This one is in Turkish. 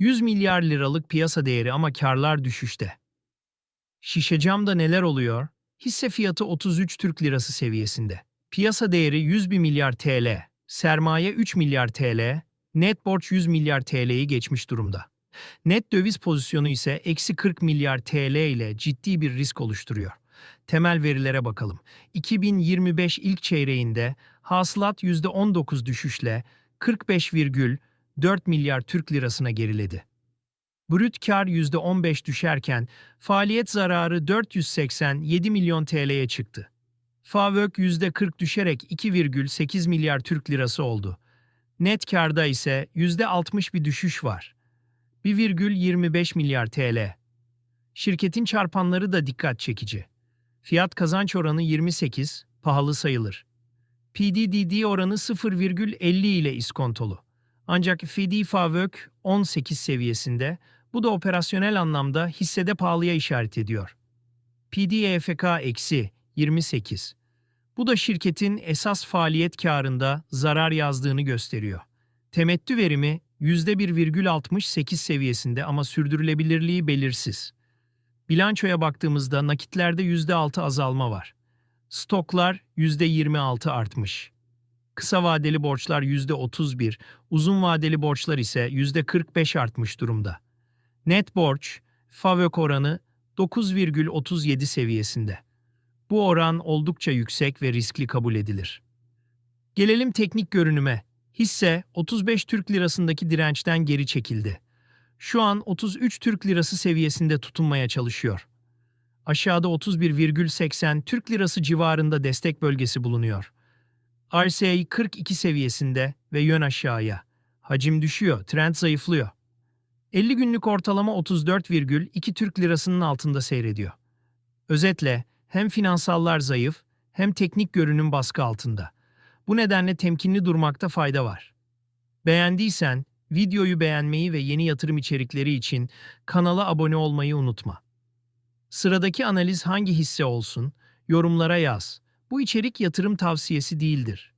100 milyar liralık piyasa değeri ama karlar düşüşte. Şişecam'da neler oluyor? Hisse fiyatı 33 Türk Lirası seviyesinde. Piyasa değeri 100 bin milyar TL, sermaye 3 milyar TL, net borç 100 milyar TL'yi geçmiş durumda. Net döviz pozisyonu ise eksi 40 milyar TL ile ciddi bir risk oluşturuyor. Temel verilere bakalım. 2025 ilk çeyreğinde hasılat %19 düşüşle 45,4 milyar Türk lirasına geriledi. Brüt kar %15 düşerken faaliyet zararı 487 milyon TL'ye çıktı. FAVÖK %40 düşerek 2,8 milyar Türk lirası oldu. Net karda ise %60 bir düşüş var. 1,25 milyar TL. Şirketin çarpanları da dikkat çekici. Fiyat kazanç oranı 28, pahalı sayılır. PDDD oranı 0,50 ile iskontolu. Ancak FD FAVÖK 18 seviyesinde, bu da operasyonel anlamda hissede pahalıya işaret ediyor. PDEFK eksi 28. Bu da şirketin esas faaliyet karında zarar yazdığını gösteriyor. Temettü verimi %1,68 seviyesinde ama sürdürülebilirliği belirsiz. Bilançoya baktığımızda nakitlerde %6 azalma var. Stoklar %26 artmış. Kısa vadeli borçlar %31, uzun vadeli borçlar ise %45 artmış durumda. Net borç, FAVÖK oranı 9,37 seviyesinde. Bu oran oldukça yüksek ve riskli kabul edilir. Gelelim teknik görünüme. Hisse 35 Türk Lirasındaki dirençten geri çekildi. Şu an 33 Türk Lirası seviyesinde tutunmaya çalışıyor. Aşağıda 31,80 Türk Lirası civarında destek bölgesi bulunuyor. RSI 42 seviyesinde ve yön aşağıya. Hacim düşüyor, trend zayıflıyor. 50 günlük ortalama 34,2 Türk Lirasının altında seyrediyor. Özetle hem finansallar zayıf hem teknik görünüm baskı altında. Bu nedenle temkinli durmakta fayda var. Beğendiysen videoyu beğenmeyi ve yeni yatırım içerikleri için kanala abone olmayı unutma. Sıradaki analiz hangi hisse olsun? Yorumlara yaz. Bu içerik yatırım tavsiyesi değildir.